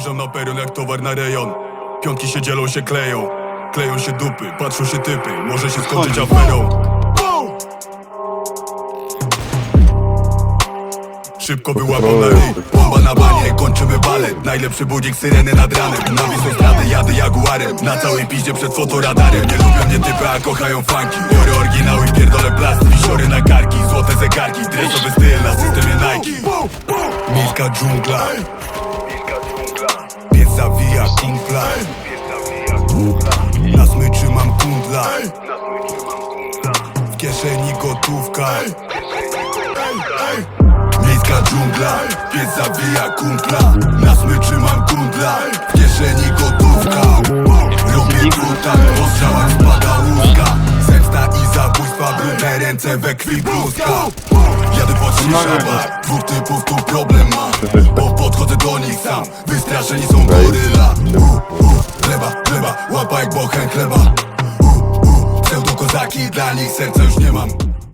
Wjeżdżam na peron jak towar na rejon. Piątki się dzielą, się kleją. Kleją się dupy, patrzą się typy. Może się skończyć aferą. Szybko na ryj. Bomba na banie, kończymy balet. Najlepszy budzik, syreny nad ranem. Na wisą straty jadę jaguarem. Na całej piździe przed fotoradarem. Nie lubią mnie typy, a kochają funki. Biorę oryginał i pierdolę plast Wisiory na karki, złote zegarki. Dresowy styl na systemie Nike. Miejska dżungla kumpla Na smyczy mam kundla. W kieszeni gotówka. Miejska dżungla, pies zabija kumpla. Na smyczy mam kundla, w kieszeni gotówka. Robię truta, po strzałach spada łuska Zemsta i zabójstwa, brudne ręce we krwi bluzka. Jadę pod shisha dwóch typów tu problem sam, wystraszeni są goryla. Uh, uh, Chleba, chleba, łapa jak bochen chleba. Uh, uh, Pseudo kozaki, dla nich serca już nie mam